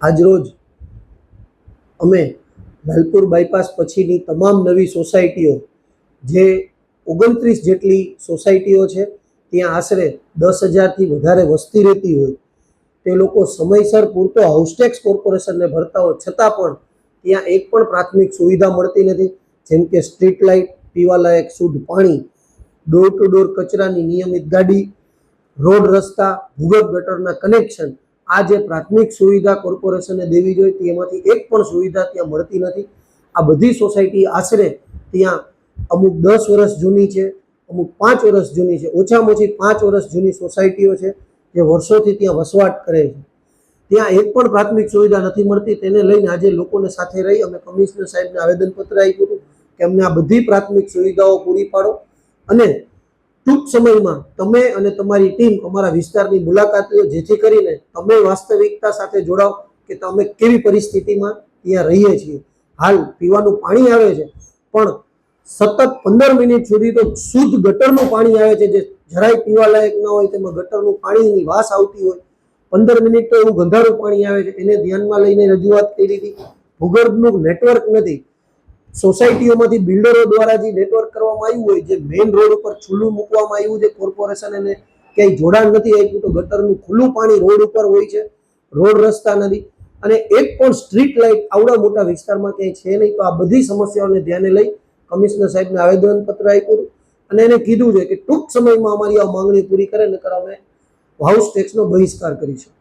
આજરોજ અમે લાલપુર બાયપાસ પછીની તમામ નવી સોસાયટીઓ, જે ઓગણત્રીસ જેટલી સોસાયટીઓ છે, ત્યાં આશરે દસ હજારથી વધારે વસ્તી રહેતી હોય. તે લોકો સમયસર પૂરતો હાઉસટેક્સ કોર્પોરેશનને ભરતા હોય, છતાં પણ ત્યાં એક પણ પ્રાથમિક સુવિધા મળતી નથી. જેમ કે સ્ટ્રીટ લાઇટ પીવાલાયક શુદ્ધ પાણી ડોર ટુ ડોર કચરાની નિયમિત ગાડી, રોડ રસ્તા, ભૂગર્ભ ગટરના કનેક્શન આ જે પ્રાથમિક સુવિધા કોર્પોરેશને દેવી જોઈએ તેમાંથી એક પણ સુવિધા ત્યાં મળતી નથી. આ બધી સોસાયટી આશરે ત્યાં અમુક દસ વર્ષ જૂની છે, અમુક પાંચ વર્ષ જૂની છે, ઓછામાં ઓછી પાંચ વર્ષ જૂની સોસાયટીઓ છે જે વર્ષોથી ત્યાં વસવાટ કરે છે. ત્યાં એક પણ પ્રાથમિક સુવિધા નથી મળતી, તેને લઈને આજે લોકોને સાથે રહી અમે કમિશનર સાહેબને આવેદનપત્ર આપ્યું હતું કે અમને આ બધી પ્રાથમિક સુવિધાઓ પૂરી પાડો. અને ટૂંક સમયમાં તમે અને તમારી ટીમ અમારા વિસ્તારની મુલાકાત લો, જેથી કરીને તમે વાસ્તવિકતા સાથે જોડાઓ કે તમે કેવી પરિસ્થિતિમાં ત્યાં રહીએ છીએ. હાલ પીવાનું પાણી આવે છે, પણ સતત પંદર મિનિટ સુધી તો શુદ્ધ ગટરનું પાણી આવે છે, જે જરાય પીવા લાયક ન હોય, તેમાં ગટરનું પાણીની વાસ આવતી હોય. પંદર મિનિટ તો એવું ગંધારું પાણી આવે છે, એને ધ્યાનમાં લઈને રજૂઆત કરી હતી. ભૂગર્ભનું નેટવર્ક નથી. સોસાયટીઓમાંથી બિલ્ડરો દ્વારા જે નેટવર્ક કરવામાં આવ્યું હોય, જે મેઇન રોડ ઉપર ખુલ્લું મૂકવામાં આવ્યું છે કોર્પોરેશન એને ક્યાંય જોડાણ નથી આપ્યું, તો ગટરનું ખુલ્લું પાણી રોડ ઉપર હોય છે રોડ રસ્તા નથી. અને એક પણ સ્ટ્રીટ લાઇટ આવડા મોટા વિસ્તારમાં ક્યાંય છે નહીં, તો આ બધી સમસ્યાઓને ધ્યાને લઈ કમિશનર સાહેબને આવેદનપત્ર આપ્યું અને એને કીધું છે કે ટૂંક સમયમાં અમારી આ માંગણી પૂરી કરે, નકર અમે હાઉસ ટેક્સનો બહિષ્કાર કરીશું.